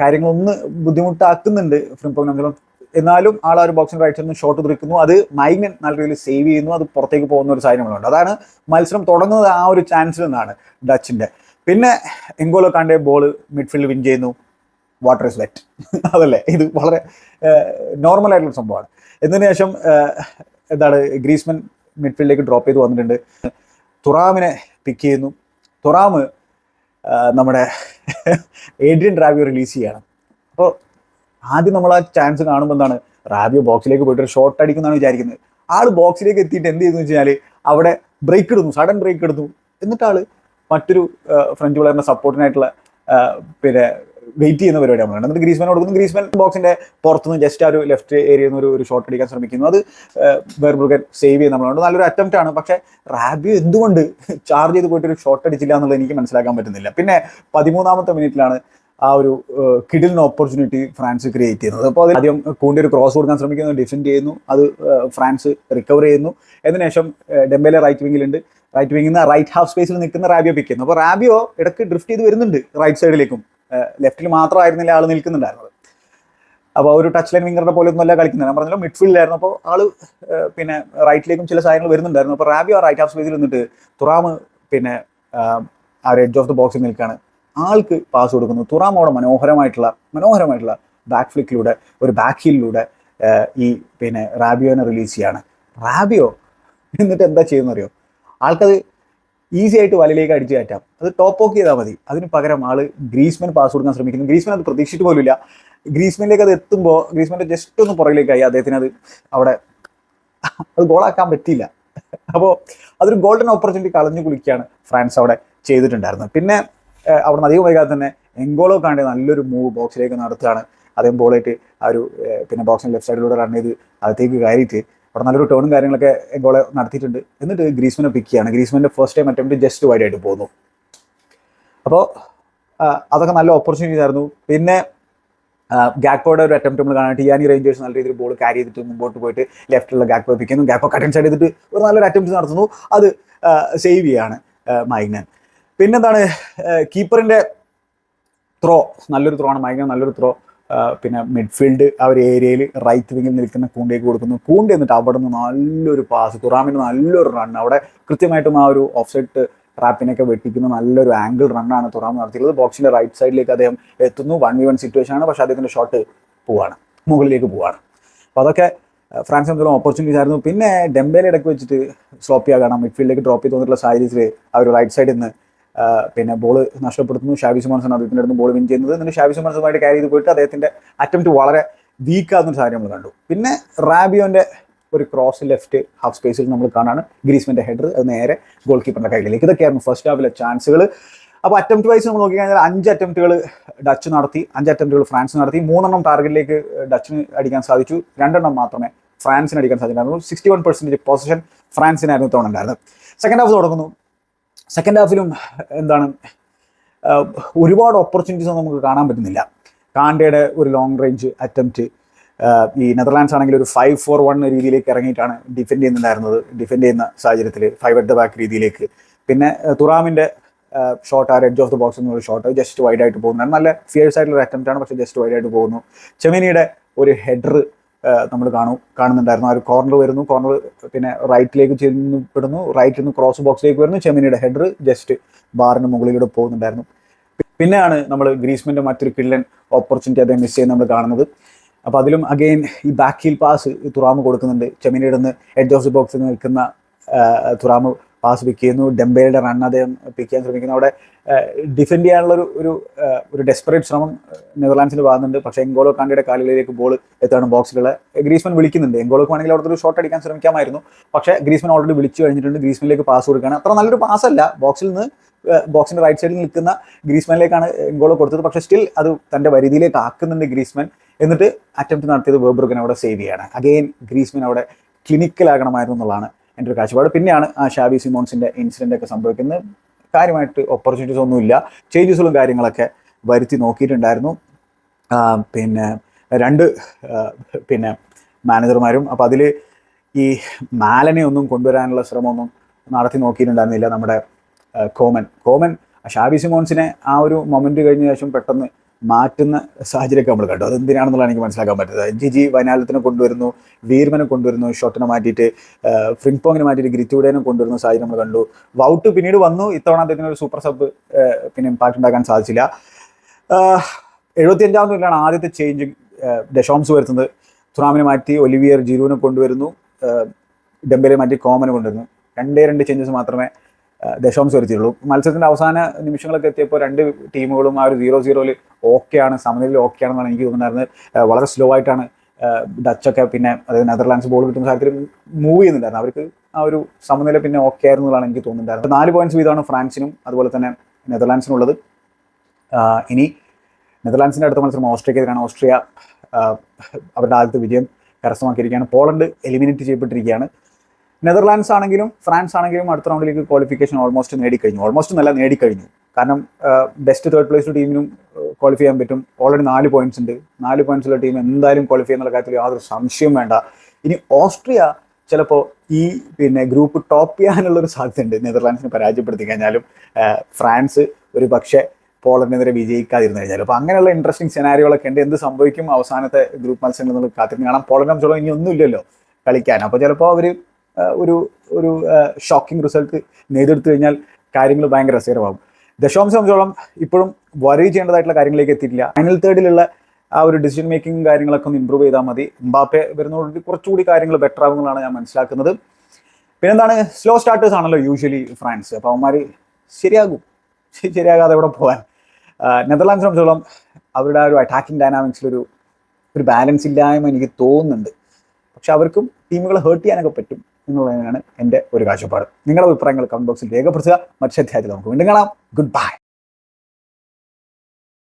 കാര്യങ്ങളൊന്ന് ബുദ്ധിമുട്ടാക്കുന്നുണ്ട് ഫ്രിംപോങ്ങിനെ എന്നാലും ആൾ ആ ഒരു ബോക്സിംഗ് റൈറ്റ്സിൽ നിന്ന് ഷോട്ട് തുറക്കുന്നു അത് മൈഗ്നൻ നല്ല രീതിയിൽ സേവ് ചെയ്യുന്നു. അത് പുറത്തേക്ക് പോകുന്ന ഒരു സാഹചര്യങ്ങളുണ്ട്. അതാണ് മത്സരം തുടങ്ങുന്നത് ആ ഒരു ചാൻസിൽ നിന്നാണ് ഡച്ചിന്റെ. പിന്നെ N'Golo Kante ball midfield win ചെയ്യുന്നു. വാട്ടർ ഇസ് വെറ്റ് അതല്ലേ? ഇത് വളരെ നോർമൽ ആയിട്ടുള്ള സംഭവമാണ്. എന്നതിന് ശേഷം എന്താണ് ഗ്രീസ്മൻ മിഡ്ഫീൽഡിലേക്ക് ഡ്രോപ്പ് ചെയ്ത് വന്നിട്ടുണ്ട്. തുറാമിനെ പിക്ക് ചെയ്യുന്നു. തുറാമ് നമ്മുടെ ഏഡ്രിയൻ റാബിയോ റിലീസ് ചെയ്യണം. അപ്പോൾ ആദ്യം നമ്മൾ ആ ചാൻസ് കാണുമ്പോൾ എന്താണ് റാബിയോ ബോക്സിലേക്ക് പോയിട്ട് ഒരു ഷോട്ട് അടിക്കുന്നതാണ് വിചാരിക്കുന്നത്. ആൾ ബോക്സിലേക്ക് എത്തിയിട്ട് എന്ത് ചെയ്തു വെച്ചാൽ അവിടെ ബ്രേക്ക് എടുത്തു സഡൻ ബ്രേക്ക് എടുത്തു. എന്നിട്ട് മറ്റൊരു ഫ്രഞ്ച് പ്ലെയറിന്റെ സപ്പോർട്ടിനായിട്ടുള്ള പിന്നെ വെയിറ്റ് ചെയ്യുന്ന പരിപാടിയാണ് നമ്മൾ എന്നിട്ട് ഗ്രീസ്മാൻ കൊടുക്കുന്നു. ഗ്രീസ്മാൻ ബോക്സിന്റെ പുറത്തുനിന്ന് ജസ്റ്റ് ആ ഒരു ലെഫ്റ്റ് ഏരിയയിൽ നിന്ന് ഒരു ഷോട്ട് അടിക്കാൻ ശ്രമിക്കുന്നു. അത് ബെർബുർഗൻ സേവ് ചെയ്യുന്ന നമ്മളുണ്ട് നല്ലൊരു അറ്റംപ്റ്റ് ആണ്. പക്ഷേ റാബിയോ എന്തുകൊണ്ട് ചാർജ് ചെയ്ത് പോയിട്ട് ഒരു ഷോട്ട് അടിച്ചില്ല എന്നുള്ളത് എനിക്ക് മനസ്സിലാക്കാൻ പറ്റുന്നില്ല. പിന്നെ പതിമൂന്നാമത്തെ മിനിറ്റിലാണ് ആ ഒരു കിഡിലിന് ഓപ്പർച്യൂണിറ്റി ഫ്രാൻസ് ക്രിയേറ്റ് ചെയ്യുന്നത്. അപ്പോൾ അത് ആദ്യം കൂണ്ടി ഒരു ക്രോസ് കൊടുക്കാൻ ശ്രമിക്കുന്നു. ഡിഫെൻഡ് ചെയ്യുന്നു. അത് ഫ്രാൻസ് റിക്കവർ ചെയ്യുന്നു. അതിനുശേഷം ഡെമ്പേലെ റൈറ്റ് വിങ്ങിലുണ്ട് റൈറ്റ് വിങ്ങിൽ നിന്ന് റൈറ്റ് ഹാഫ് സ്പേസിൽ നിൽക്കുന്ന റാബിയോ പിക്ക് ചെയ്യുന്നു. അപ്പോൾ റാബിയോ ഇടയ്ക്ക് ഡ്രിഫ്റ്റ് ചെയ്ത് വരുന്നുണ്ട് റൈറ്റ് സൈഡിലേക്കും ലെഫ്റ്റിൽ മാത്രമായിരുന്നില്ല ആൾ നിൽക്കുന്നുണ്ടായിരുന്നത്? അപ്പോൾ ഒരു ടച്ച് ലൈൻ വിങ്ങറുടെ പോലെ ഒന്നും അല്ല കളിക്കുന്നത്. ഞാൻ പറഞ്ഞല്ലോ മിഡ്ഫീൽഡിലായിരുന്നു അപ്പോൾ ആൾ പിന്നെ റൈറ്റിലേക്കും ചില സാധനങ്ങൾ വരുന്നുണ്ടായിരുന്നു. അപ്പോൾ റാബിയോ റൈറ്റ് ഹാഫ് സ്പേസിൽ നിന്നിട്ട് തുറാമ് പിന്നെ ആ ഒരു എഡ്ജ് ഓഫ് ദ ബോക്സിൽ നിൽക്കുകയാണ് ആൾക്ക് പാസ് കൊടുക്കുന്നു. തുറാം അവിടെ മനോഹരമായിട്ടുള്ള മനോഹരമായിട്ടുള്ള ബാക്ക് ഫ്ലിക്കിലൂടെ ഒരു ബാക്ക് ഹീലിലൂടെ ഈ പിന്നെ റാബിയോനെ റിലീസ് ചെയ്യാണ്. റാബിയോ എന്നിട്ട് എന്താ ചെയ്യുന്നറിയോ? ആൾക്കത് ഈസി ആയിട്ട് വലയിലേക്ക് അടിച്ചു കയറ്റാം. അത് ടോപ്പ് ഓക്ക് ചെയ്താൽ മതി. അതിന് പകരം ആൾ ഗ്രീസ്മൻ പാസ് കൊടുക്കാൻ ശ്രമിക്കുന്നു. ഗ്രീസ്മൻ അത് പ്രതീക്ഷിച്ചിട്ട് പോലുമില്ല. ഗ്രീസ്മനിലേക്ക് അത് എത്തുമ്പോൾ ഗ്രീസ്മന്റെ ജസ്റ്റ് ഒന്ന് പുറകിലേക്കായി അദ്ദേഹത്തിന് അത് അവിടെ അത് ഗോളാക്കാൻ പറ്റിയില്ല. അപ്പോൾ അതൊരു ഗോൾഡൻ ഓപ്പർച്യൂണിറ്റി കളഞ്ഞു കുളിക്കുകയാണ് ഫ്രാൻസ് അവിടെ ചെയ്തിട്ടുണ്ടായിരുന്നത്. പിന്നെ അവിടെ നിന്ന് അധികം വൈകാതെ തന്നെ എങ്കോളോ കാണ്ടി നല്ലൊരു മൂവ് ബോക്സിലേക്ക് നടത്തുകയാണ്. അദ്ദേഹം ബോളായിട്ട് ആ ഒരു പിന്നെ ബോക്സിന് ലെഫ്റ്റ് സൈഡിലൂടെ റൺ ചെയ്ത് അകത്തേക്ക് കയറിയിട്ട് അവിടെ നല്ലൊരു ടേണും കാര്യങ്ങളൊക്കെ എങ്കോളെ നടത്തിയിട്ടുണ്ട്. എന്നിട്ട് ഗ്രീസ്മനെ പിക്ക് ചെയ്യാണ്. ഗ്രീസ്മന്റെ first time attempt just wide ആയിട്ട് പോകുന്നു അപ്പോൾ അതൊക്കെ നല്ല ഓപ്പർച്യൂണിറ്റി ആയിരുന്നു. പിന്നെ ഗാക്പോയുടെ ഒരു അറ്റംപ്റ്റ് നമ്മൾ കാണാൻ ടിയാനി റേഞ്ചേഴ്സ് നല്ല രീതിയിൽ ബോൾ ക്യാരി ചെയ്തിട്ട് മുമ്പോട്ട് പോയിട്ട് ലെഫ്റ്റിലുള്ള ഗാക്പോ പിക്കുന്നു ഗാക്പോ കട്ടൻ സൈഡ് ചെയ്തിട്ട് ഒരു നല്ലൊരു അറ്റംപ്റ്റ് നടത്തുന്നു. അത് സേവ് ചെയ്യാണ് മൈഗ്നൻ. പിന്നെന്താണ് കീപ്പറിന്റെ ത്രോ നല്ലൊരു ത്രോ ആണ് മൈഗ്നൻ നല്ലൊരു ത്രോ പിന്നെ മിഡ്ഫീൽഡ് ആ ഒരു ഏരിയയിൽ റൈറ്റ് വിങ്ങിൽ നിൽക്കുന്ന കൂണ്ടേക്ക് കൊടുക്കുന്നു. കൂണ്ടി എന്നിട്ട് അവിടെ നിന്ന് നല്ലൊരു പാസ് തുറാമിന് നല്ലൊരു റൺ അവിടെ കൃത്യമായിട്ടും ആ ഒരു ഓഫ് സൈഡ് ട്രാപ്പിനൊക്കെ വെട്ടിക്കുന്ന നല്ലൊരു ആംഗിൾ റണ്ണാണ് തുറാം നടത്തിയത് ബോക്സിന്റെ റൈറ്റ് സൈഡിലേക്ക് അദ്ദേഹം എത്തുന്നു. വൺ വി വൺ സിറ്റുവേഷൻ ആണ്. പക്ഷേ അദ്ദേഹത്തിന്റെ ഷോട്ട് പോവാണ്. മുകളിലേക്ക് പോവാണ്. അപ്പോൾ അതൊക്കെ ഫ്രാൻസ് എന്തെങ്കിലും ഓപ്പർച്യൂണിറ്റീസ് ആയിരുന്നു. പിന്നെ ഡെമ്പേലെ വെച്ചിട്ട് സ്ലോപ്പ് ചെയ്യാൻ മിഡ്ഫീൽഡിലേക്ക് ഡ്രോപ്പ് ചെയ്ത് തോന്നിയിട്ടുള്ള സാഹചര്യത്തിൽ ഒരു റൈറ്റ് സൈഡിൽ നിന്ന് പിന്നെ ബോൾ നഷ്ടപ്പെടുത്തുന്നു. ഷാബി സുമാൻസൺ അദ്ദേഹത്തിന്റെ അടുത്ത് ബോൾ വിൻ ചെയ്യുന്നത്. എന്നിട്ട് ഷാബി സുമാൻസുമായിട്ട് ക്യാരി ചെയ്ത് പോയിട്ട് അദ്ദേഹത്തിന്റെ അറ്റംപ്റ്റ് വളരെ വീക്കാകുന്നൊരു സാഹചര്യം നമ്മൾ കണ്ടു. പിന്നെ റാബിയോന്റെ ഒരു ക്രോസ് ലെഫ്റ്റ് ഹാഫ് സ്പേസിൽ നമ്മൾ കാണാണ് ഗ്രീസ്മെന്റെ ഹെഡർ അത് നേരെ ഗോൾ കീപ്പറിന്റെ കയ്യിലേക്ക് ഇതൊക്കെയായിരുന്നു ഫസ്റ്റ് ഹാഫിലെ ചാൻസുകൾ അപ്പോൾ അറ്റംപ്റ്റ് വൈസ് നമ്മൾ നോക്കിക്കഴിഞ്ഞാൽ അഞ്ച് അറ്റംപ്റ്റുകൾ ഡച്ച് നടത്തി അഞ്ച് അറ്റംപ്റ്റുകൾ ഫ്രാൻസ് നടത്തി. മൂന്നെണ്ണം ടാർഗറ്റിലേക്ക് ഡച്ചിന് അടിക്കാൻ സാധിച്ചു. രണ്ടെണ്ണം മാത്രമേ ഫ്രാൻസിന് അടിക്കാൻ സാധിച്ചിട്ടുണ്ടായിരുന്നു സിക്സ്റ്റി വൺ പെർസെന്റേജ് പൊസിഷൻ ഫ്രാൻസിനായിരുന്നു തോന്നുന്നുണ്ടായിരുന്നത്. സെക്കൻഡ് ഹാഫ് തുടങ്ങുന്നു. സെക്കൻഡ് ഹാഫിലും എന്താണ് ഒരുപാട് ഓപ്പർച്യൂണിറ്റീസ് ഒന്നും നമുക്ക് കാണാൻ പറ്റുന്നില്ല. കാണ്ടയുടെ ഒരു ലോങ് റേഞ്ച് അറ്റംപ്റ്റ് ഈ നെതർലാൻഡ്സ് ആണെങ്കിൽ ഒരു ഫൈവ് ഫോർ വൺ രീതിയിലേക്ക് ഇറങ്ങിയിട്ടാണ് ഡിഫെൻഡ് ചെയ്യുന്നുണ്ടായിരുന്നത്. ഡിഫെൻഡ് ചെയ്യുന്ന സാഹചര്യത്തിൽ ഫൈവ് അറ്റ് ദ ബാക്ക് രീതിയിലേക്ക്. പിന്നെ തുറാമിന്റെ ഷോട്ട് ആ എഡ്ജ് ഓഫ് ദ ബോക്സ് എന്നൊരു ഷോട്ട് ജസ്റ്റ് വൈഡ് ആയിട്ട് പോകുന്നതാണ് നല്ല ഫിയേഴ്സ് ആയിട്ടുള്ള അറ്റംപ്റ്റ് ആണ് പക്ഷേ ജസ്റ്റ് വൈഡ് ആയിട്ട് പോകുന്നു. ചെമിനിയുടെ ഒരു ഹെഡർ നമ്മൾ കാണും കാണുന്നുണ്ടായിരുന്നു. ആ ഒരു കോർണർ വരുന്നു. കോർണർ പിന്നെ റൈറ്റിലേക്ക് ചെന്ന് പെടുന്നു. റൈറ്റിൽ നിന്ന് ക്രോസ് ബോക്സിലേക്ക് വരുന്നു. ചെമിനിയുടെ ഹെഡർ ജസ്റ്റ് ബാറിന് മുകളിലൂടെ പോകുന്നുണ്ടായിരുന്നു. പിന്നെയാണ് നമ്മൾ ഗ്രീസ്മെന്റ് മറ്റൊരു കിള്ളൻ ഓപ്പർച്യൂണിറ്റി അദ്ദേഹം മിസ് ചെയ്യുന്ന നമ്മൾ കാണുന്നത്. അപ്പോൾ അതിലും അഗെയിൻ ഈ ബാക്ക് ഹീൽ പാസ് തുറാമ് കൊടുക്കുന്നുണ്ട്. ചെമിനിയുടെ നിന്ന് എഡ്ജ് ഓഫ് ബോക്സിൽ നിൽക്കുന്ന തുറാമ് പാസ് പിക്ക് ചെയ്യുന്നു ഡെമ്പയുടെ റൺ അദ്ദേഹം പിക്ക് ചെയ്യാൻ ശ്രമിക്കുന്നു. അവിടെ ഡിഫെൻഡ് ചെയ്യാനുള്ള ഒരു ഒരു ഒരു ഡെസ്പറേറ്റ് ശ്രമം നെതർലാൻഡ്സിൽ പോകുന്നുണ്ട് പക്ഷേ എങ്കോളോ കാണ്ടിയുടെ കാലുകളിലേക്ക് ബോൾ എത്താണ് ബോക്സിലുള്ള ഗ്രീസ്മൻ വിളിക്കുന്നുണ്ട്. എങ്കോളോക്ക് വേണമെങ്കിൽ അവിടുത്തെ ഒരു ഷോട്ട് അടിക്കാൻ ശ്രമിക്കാമായിരുന്നു. പക്ഷേ ഗ്രീസ്മൻ ഓൾറെഡി വിളിച്ചു കഴിഞ്ഞിട്ടുണ്ട്. ഗ്രീസ്മനിലേക്ക് പാസ് കൊടുക്കുകയാണ്. അത്ര നല്ലൊരു പാസ് അല്ല. ബോക്സിൽ നിന്ന് ബോക്സിന്റെ റൈറ്റ് സൈഡിൽ നിൽക്കുന്ന ഗ്രീസ്മാനിലേക്കാണ് ഗോൾ കൊടുത്തത്. പക്ഷേ സ്റ്റിൽ അത് തന്റെ പരിധിയിലേക്ക് ആക്കുന്നുണ്ട് ഗ്രീസ്മാൻ. എന്നിട്ട് അറ്റംപ്റ്റ് നടത്തിയത് വേബർഗൻ അവിടെ സേവ് ചെയ്യാണ്. അഗെയിൻ ഗ്രീസ്മാൻ അവിടെ ക്ലിനിക്കലാകണമായിരുന്നു എന്നുള്ളതാണ് എന്റെ ഒരു കാഴ്ചപ്പാട്. പിന്നെയാണ് ആ ഷാബി സിമോൺസിന്റെ ഇൻസിഡന്റ് ഒക്കെ സംഭവിക്കുന്നത് കാര്യമായിട്ട് ഓപ്പർച്യൂണിറ്റീസ് ഒന്നുമില്ല. ചേഞ്ചസുകളും കാര്യങ്ങളൊക്കെ വരുത്തി നോക്കിയിട്ടുണ്ടായിരുന്നു. പിന്നെ രണ്ട് പിന്നെ മാനേജർമാരും അപ്പോൾ അതിൽ ഈ മാലനെ ഒന്നും കൊണ്ടുവരാനുള്ള ശ്രമമൊന്നും നടത്തി നോക്കിയിട്ടുണ്ടായിരുന്നില്ല നമ്മുടെ കോമൻ. കോമൻ ഷാബി സിമോൺസിനെ ആ ഒരു മൊമെന്റ് കഴിഞ്ഞ ശേഷം പെട്ടെന്ന് മാറ്റുന്ന സാഹചര്യമൊക്കെ നമ്മൾ കണ്ടു. അതെന്തിനാണെന്നുള്ളതാണ് എനിക്ക് മനസ്സിലാക്കാൻ പറ്റുന്നത്. ജിജി വൈനാലത്തിനെ കൊണ്ടുവരുന്നു വീർമനെ കൊണ്ടുവരുന്നു ഷോട്ടിനെ മാറ്റിയിട്ട് ഫ്രിങ് പോങ്ങിനെ മാറ്റിയിട്ട് ഗ്രിറ്റൂഡേനെ കൊണ്ടുവരുന്ന സാഹചര്യം നമ്മൾ കണ്ടു. വൗട്ട് പിന്നീട് വന്നു. ഇത്തവണ അദ്ദേഹത്തിന് ഒരു സൂപ്പർ സബ് പിന്നെ ഇമ്പാക്ട് ഉണ്ടാക്കാൻ സാധിച്ചില്ല. എഴുപത്തിയഞ്ചാം തൊഴിലാണ് ആദ്യത്തെ ചേഞ്ച് ഡെഷോംസ് വരുത്തുന്നത് തുറാമിനെ മാറ്റി ഒലിവിയർ ജിരുവിനെ കൊണ്ടുവരുന്നു. ഡെമ്പലെ മാറ്റി കോമനെ കൊണ്ടുവരുന്നു. രണ്ടേ രണ്ട് ചേഞ്ചസ് മാത്രമേ ദശാംശം വരുത്തിയുള്ളൂ മത്സരത്തിന്റെ അവസാന നിമിഷങ്ങളൊക്കെ എത്തിയപ്പോൾ രണ്ട് ടീമുകളും ആ ഒരു സീറോ സീറോയിൽ ഓക്കെയാണ് സമനിലയിൽ ഓക്കെ ആണെന്നാണ് എനിക്ക് തോന്നുന്നുണ്ടായിരുന്നത് വളരെ സ്ലോ ആയിട്ടാണ് ഡച്ചൊക്കെ പിന്നെ അതായത് നെതർലാൻഡ്സ് ബോൾ കിട്ടുന്ന സാഹചര്യം മൂവ് ചെയ്യുന്നുണ്ടായിരുന്നു. അവർക്ക് ആ ഒരു സമനില പിന്നെ ഓക്കെ എന്നാണ് എനിക്ക് തോന്നുന്നുണ്ടായിരുന്നത്. നാല് പോയിന്റ്സ് വീതമാണ് ഫ്രാൻസിനും അതുപോലെ തന്നെ നെതർലാൻഡ്സിനും ഉള്ളത് ഇനി നെതർലാൻഡ്സിന്റെ അടുത്ത മത്സരം ഓസ്ട്രിയക്കെതിരാണ്. ഓസ്ട്രിയ അവരുടെ ആദ്യത്തെ വിജയം കരസ്ഥമാക്കിയിരിക്കുകയാണ്. പോളണ്ട് എലിമിനേറ്റ് ചെയ്യപ്പെട്ടിരിക്കുകയാണ്. നെതർലാൻഡ്സ് ആണെങ്കിലും ഫ്രാൻസ് ആണെങ്കിലും അടുത്ത റൗണ്ടിലേക്ക് ക്വാളിഫിക്കേഷൻ ഓൾമോസ്റ്റ് നേടിക്കഴിഞ്ഞു. ഓൾമോസ്റ്റ് നല്ല നേടിക്കഴിഞ്ഞു. കാരണം ബെസ്റ്റ് തേർഡ് പ്ലേസ് ടീമിനും ക്വാളിഫൈ ചെയ്യാൻ പറ്റും. ഓൾറെഡി നാല് പോയിന്റ്സ് ഉണ്ട്. നാല് പോയിന്റ്സ് ഉള്ള ടീം എന്തായാലും ക്വാളിഫൈ എന്നുള്ള കാര്യത്തിൽ യാതൊരു സംശയവും വേണ്ട. ഇനി ഓസ്ട്രിയ ചിലപ്പോൾ ഈ പിന്നെ ഗ്രൂപ്പ് ടോപ്പ് ചെയ്യാനുള്ള ഒരു സാധ്യതയുണ്ട്. നെതർലാൻഡ്സിനെ പരാജയപ്പെടുത്തി കഴിഞ്ഞാലും ഫ്രാൻസ് ഒരു പക്ഷേ പോളണ്ടിനെതിരെ വിജയിക്കാതിരുന്നു കഴിഞ്ഞാൽ അപ്പോൾ അങ്ങനെയുള്ള ഇൻട്രസ്റ്റിംഗ് സെനാരികളൊക്കെ ഉണ്ട്. എന്ത് സംഭവിക്കും അവസാനത്തെ ഗ്രൂപ്പ് മത്സരങ്ങൾ നമ്മൾ കാത്തിരുന്ന് കാണാം. പോളണ്ടിനെ സംബന്ധിച്ചോളം ഇനി ഒന്നുമില്ലല്ലോ കളിക്കാൻ. അപ്പോൾ ചിലപ്പോൾ അവർ ഒരു ഒരു ഷോക്കിംഗ് റിസൾട്ട് നേതെടുത്തു കഴിഞ്ഞാൽ കാര്യങ്ങൾ ഭയങ്കര രസകരമാകും. ദശാംശം സംബന്ധിച്ചോളം ഇപ്പോഴും വറി ചെയ്യേണ്ടതായിട്ടുള്ള കാര്യങ്ങളിലേക്ക് എത്തിയിട്ടില്ല. ഫൈനൽ തേർഡിലുള്ള ആ ഒരു ഡിസിഷൻ മേക്കിംഗ് കാര്യങ്ങളൊക്കെ ഒന്ന് ഇമ്പ്രൂവ് ചെയ്താൽ മതി. എംബാപ്പെ വരുന്നതോടുകൂടി കുറച്ചുകൂടി കാര്യങ്ങൾ ബെറ്റർ ആകുമെന്നാണ് ഞാൻ മനസ്സിലാക്കുന്നത്. പിന്നെന്താണ്? സ്ലോ സ്റ്റാർട്ടേഴ്സ് ആണല്ലോ യൂഷ്വലി ഫ്രാൻസ്. അപ്പോൾ അവന്മാർ ശരിയാകും. ശരിയാകാതെ എവിടെ പോകാൻ? നെതർലാൻഡ്സ് സംബന്ധിച്ചോളം അവരുടെ ആ ഒരു അറ്റാക്കിംഗ് ഡൈനാമിക്സിലൊരു ഒരു ബാലൻസ് ഇല്ലായ്മ എനിക്ക് തോന്നുന്നുണ്ട്. പക്ഷെ അവർക്കും ടീമുകളെ ഹേർട്ട് ചെയ്യാനൊക്കെ പറ്റും. എന്നുള്ളതാണ് എന്റെ ഒരു കാഴ്ചപ്പാട്. നിങ്ങളുടെ അഭിപ്രായങ്ങൾ കമന്റ് ബോക്സിൽ രേഖപ്പെടുത്തുക. മറ്റു അധ്യായത്തിൽ നമുക്ക് വീണ്ടും കാണാം. Good bye